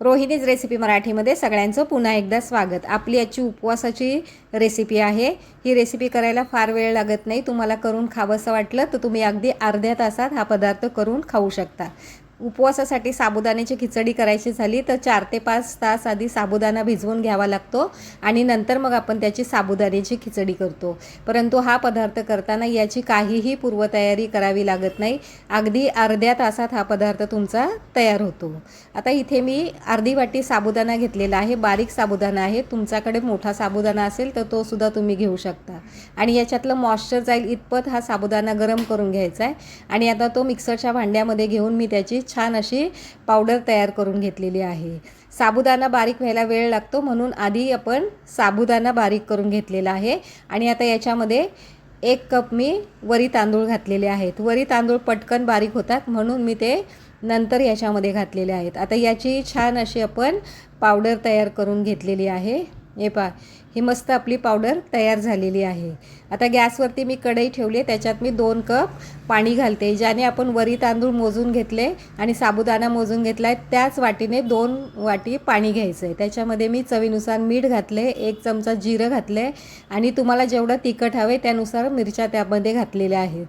Rohini's recipe मराठीमध्ये सगळ्यांचं पुन्हा एकदा स्वागत. आपली याची उपवासाची रेसिपी आहे. ही रेसिपी करायला फार वेळ लागत नाही. तुम्हाला करून खावंसं वाटलं तर तुम्ही अगदी अर्ध्या तासात हा पदार्थ करून खाऊ शकता. उपवासासाठी साबुदाण्याची खिचडी करायची झाली तर चार ते पाच तास आधी साबुदाणा भिजवून घ्यावा लागतो आणि नंतर मग आपण त्याची साबुदाण्याची खिचडी करतो. परंतु हा पदार्थ करताना याची काहीही पूर्वतयारी करावी लागत नाही. अगदी अर्ध्या तासात हा पदार्थ तुमचा तयार होतो. आता इथे मी अर्धी वाटी साबुदाणा घेतलेला आहे बारीक साबुदाणा आहे. तुमच्याकडे मोठा साबुदाणा असेल तर तो सुद्धा तुम्ही घेऊ शकता. आणि याच्यातलं मॉइश्चर जाईल इतपत हा साबुदाणा गरम करून घ्यायचा आहे. आणि आता तो मिक्सरच्या भांड्यामध्ये घेऊन मी त्याची छान अशी पावडर तयार करून घेतलेली आहे. साबुदाणा बारीक व्हायला वेळ लागतो म्हणून आधी आपण साबुदाणा बारीक करून घेतलेला आहे. आणि आता याच्यामध्ये एक कप मी वरी तांदूळ घातलेले आहेत. वरी तांदूळ पटकन बारीक होतात म्हणून मी ते नंतर याच्यामध्ये घातलेले आहेत. आता याची छान अशी आपण पावडर तयार करून घेतलेली आहे. हे पा ही मस्त आपली पावडर तयार झालेली आहे. आता गॅसवरती मी कढई ठेवली आहे त्याच्यात मी दोन कप पाणी घालते ज्याने आपण वरी तांदूळ मोजून घेतले आणि साबुदाणा मोजून घेतला आहे त्याच वाटीने दोन वाटी पाणी घ्यायचं आहे त्याच्यामध्ये मी चवीनुसार मीठ घातले एक चमचा जिरं घातले आणि तुम्हाला जेवढं तिखट हवे त्यानुसार मिरच्या त्यामध्ये घातलेल्या आहेत.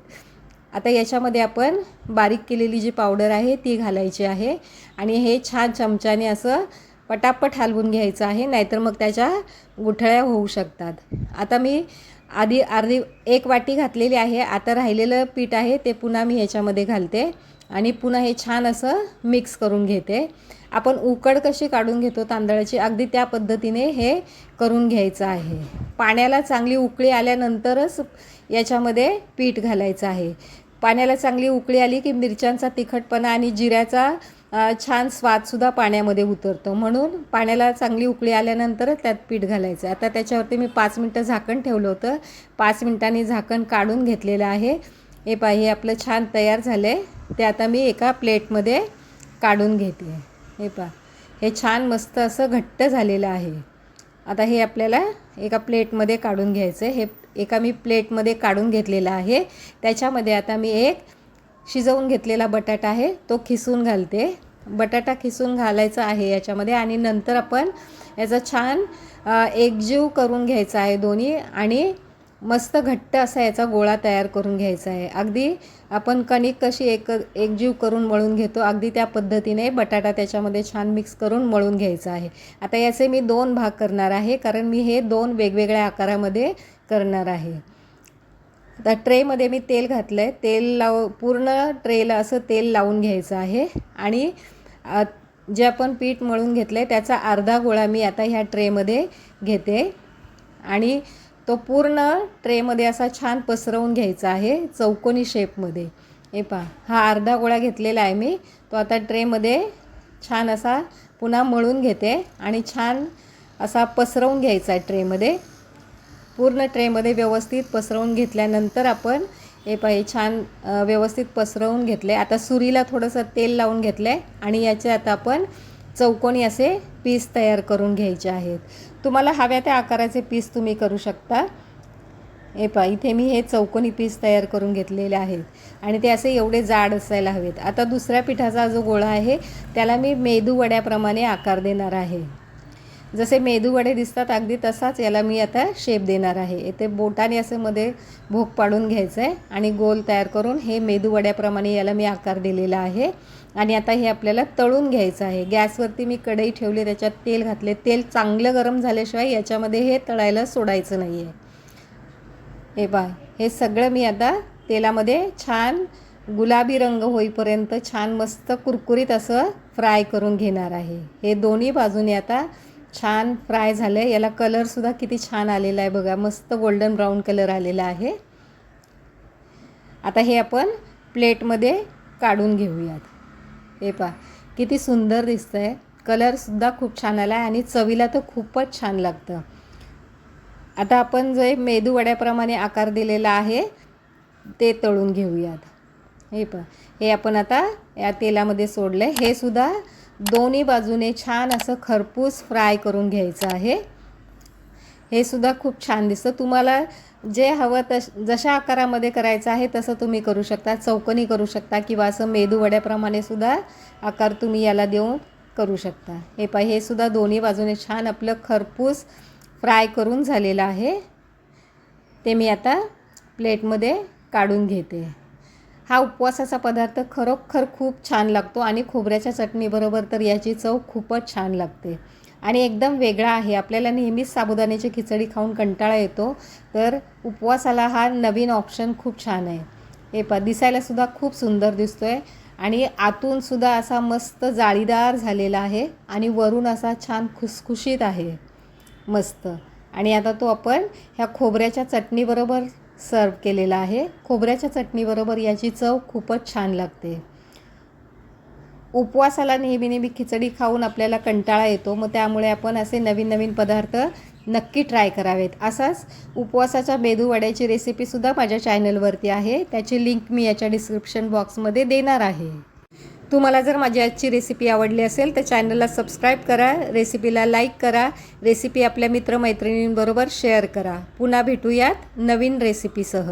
आता याच्यामध्ये आपण बारीक केलेली जी पावडर आहे ती घालायची आहे आणि हे छान चमच्याने असं पटापट हलवून घ्यायचं आहे नाहीतर मग त्याच्या गुठळ्या होऊ शकतात. आता मी आधी अर्धी एक वाटी घातलेली आहे. आता राहिलेलं पीठ आहे ते पुन्हा मी ह्याच्यामध्ये घालते आणि पुन्हा हे छान असं मिक्स करून घेते. आपण उकड कशी काढून घेतो तांदळाची अगदी त्या पद्धतीने हे करून घ्यायचं आहे. पाण्याला चांगली उकळी आल्यानंतरच याच्यामध्ये पीठ घालायचं आहे. पाण्याला चांगली उकळी आली की मिरच्यांचा तिखटपणा आणि जिऱ्याचा छान स्वादसुद्धा पाण्यामध्ये उतरतो. म्हणून पाण्याला चांगली उकळी आल्यानंतर त्यात पीठ घालायचं. आता त्याच्यावरती मी पाच मिनटं झाकण ठेवलं होतं. पाच मिनटांनी झाकण काढून घेतलेलं आहे. हे पा हे आपलं छान तयार झालं आहे ते आता मी एका प्लेटमध्ये काढून घेते. हे पा हे छान मस्त असं घट्ट झालेलं आहे. आता हे आपल्याला एका प्लेटमध्ये काढून घ्यायचं आहे हे एका मी प्लेटमध्ये काढून घेतलेलं आहे. त्याच्यामध्ये आता मी एक शिजवून घेतलेला बटाटा आहे तो खिसून घालते. बटाटा खिसून घालायचा आहे याच्यामध्ये आणि नंतर आपण याचा छान एकजीव करून घ्यायचा आहे दोन्ही आणि मस्त घट्ट असा याचा गोळा तयार करून घ्यायचा आहे. अगदी आपण कणिक कशी एक एकजीव करून मळून घेतो अगदी त्या पद्धतीने बटाटा त्याच्यामध्ये छान मिक्स करून मळून घ्यायचा आहे. आता याचे मी दोन भाग करणार आहे कारण मी हे दोन वेगवेगळ्या आकारामध्ये करणार आहे. आता ट्रेमध्ये मी तेल घातलं आहे तेल लाव पूर्ण ट्रेला असं तेल लावून घ्यायचं आहे. आणि जे आपण पीठ मळून घेतलं आहे त्याचा अर्धा गोळा मी आता ह्या ट्रेमध्ये घेते. आणि तो पूर्ण ट्रेमध्ये असा छान पसरवून घ्यायचा आहे चौकोनी शेपमध्ये. हे पहा हा अर्धा गोळा घेतलेला आहे मी. तो आता ट्रेमध्ये छान असा पुन्हा मळून घेते आणि छान असा पसरवून घ्यायचा आहे ट्रेमध्ये. पूर्ण ट्रेमध्ये व्यवस्थित पसरवून घेतल्यानंतर आपण हे पाहिजे छान व्यवस्थित पसरवून घेतले आता सुरीला थोडंसं तेल लावून घेतलं आहे आणि याचे आता आपण चौकोनी असे पीस तयार करून घ्यायचे आहेत. तुम्हाला हव्या त्या आकाराचे पीस तुम्ही करू शकता. हे पा इथे मी हे चौकोनी पीस तयार करून घेतलेले आहेत. आणि ते असे एवढे जाड असायला हवेत. आता दुसऱ्या पिठाचा जो गोळा आहे त्याला मी मेदू वड्याप्रमाणे आकार देणार आहे. जसे मेदूवडे दिसतात अगदी तसाच याला मी आता शेप देणार आहे. येथे बोटाने असं मध्ये भोक पाडून घ्यायचं आहे आणि गोल तयार करून हे मेदूवड्याप्रमाणे याला मी आकार दिलेला आहे. आणि आता हे आपल्याला तळून घ्यायचं आहे. गॅसवरती मी कढई ठेवली त्याच्यात तेल घातले. तेल चांगलं गरम झाल्याशिवाय याच्यामध्ये हे तळायला सोडायचं नाही आहे हे बा हे सगळं मी आता तेलामध्ये छान गुलाबी रंग होईपर्यंत छान मस्त कुरकुरीत असं फ्राय करून घेणार आहे. हे दोन्ही बाजूने आता छान फ्राय झालं आहे याला कलरसुद्धा किती छान आलेला आहे बघा. मस्त गोल्डन ब्राऊन कलर आलेला आहे. आता हे आपण प्लेटमध्ये काढून घेऊयात. हे पा किती सुंदर दिसतं आहे कलरसुद्धा खूप छान आला आहे आणि चवीला तर खूपच छान लागतं. आता आपण जे मेदू वड्याप्रमाणे आकार दिलेला आहे ते तळून घेऊयात. हे पा हे आपण आता या तेलामध्ये सोडलं आहे हे सुद्धा दोन्ही बाजूने छान असं खरपूस फ्राय करून घ्यायचं आहे. हे सुद्धा खूप छान दिसतं. तुम्हाला जे हवं तश जशा आकारामध्ये करायचं आहे तसं तुम्ही करू शकता. चौकनी करू शकता किंवा असं मेदू वड्याप्रमाणे सुद्धा आकार तुम्ही याला देऊन करू शकता. हे पा हे सुद्धा दोन्ही बाजूने छान आपलं खरपूस फ्राय करून झालेलं आहे. ते मी आता प्लेटमध्ये काढून घेते. हा उपवासाचा पदार्थ खरोखर खूप छान लागतो आणि खोबऱ्याच्या चटणीबरोबर तर याची चव खूपच छान लागते. आणि एकदम वेगळा आहे. आपल्याला नेहमीच साबुदाण्याची खिचडी खाऊन कंटाळा येतो. तर उपवासाला हा नवीन ऑप्शन खूप छान आहे. हे प दिसायलासुद्धा खूप सुंदर दिसतो आहे आणि आतूनसुद्धा असा मस्त जाळीदार झालेला आहे आणि वरून असा छान खुसखुशीत आहे. मस्त. आणि आता तो आपण ह्या खोबऱ्याच्या चटणीबरोबर सर्व केलेला आहे. खोबऱ्याच्या चटणीबरोबर याची चव खूपच छान लागते. उपवासाला नेहमी नेहमी खिचडी खाऊन आपल्याला कंटाळा येतो. मग त्यामुळे आपण असे नवीन नवीन पदार्थ नक्की ट्राय करावेत. असाच उपवासाच्या मेदू वड्याची रेसिपीसुद्धा माझ्या चॅनलवरती आहे. त्याची लिंक मी याच्या डिस्क्रिप्शन बॉक्समध्ये देणार आहे. तुम्हाला जर माझी आजची रेसिपी आवडली असेल तर चॅनलला सबस्क्राईब करा रेसिपीला लाईक करा रेसिपी आपल्या मित्रमैत्रिणींबरोबर शेअर करा. पुन्हा भेटूयात नवीन रेसिपीसह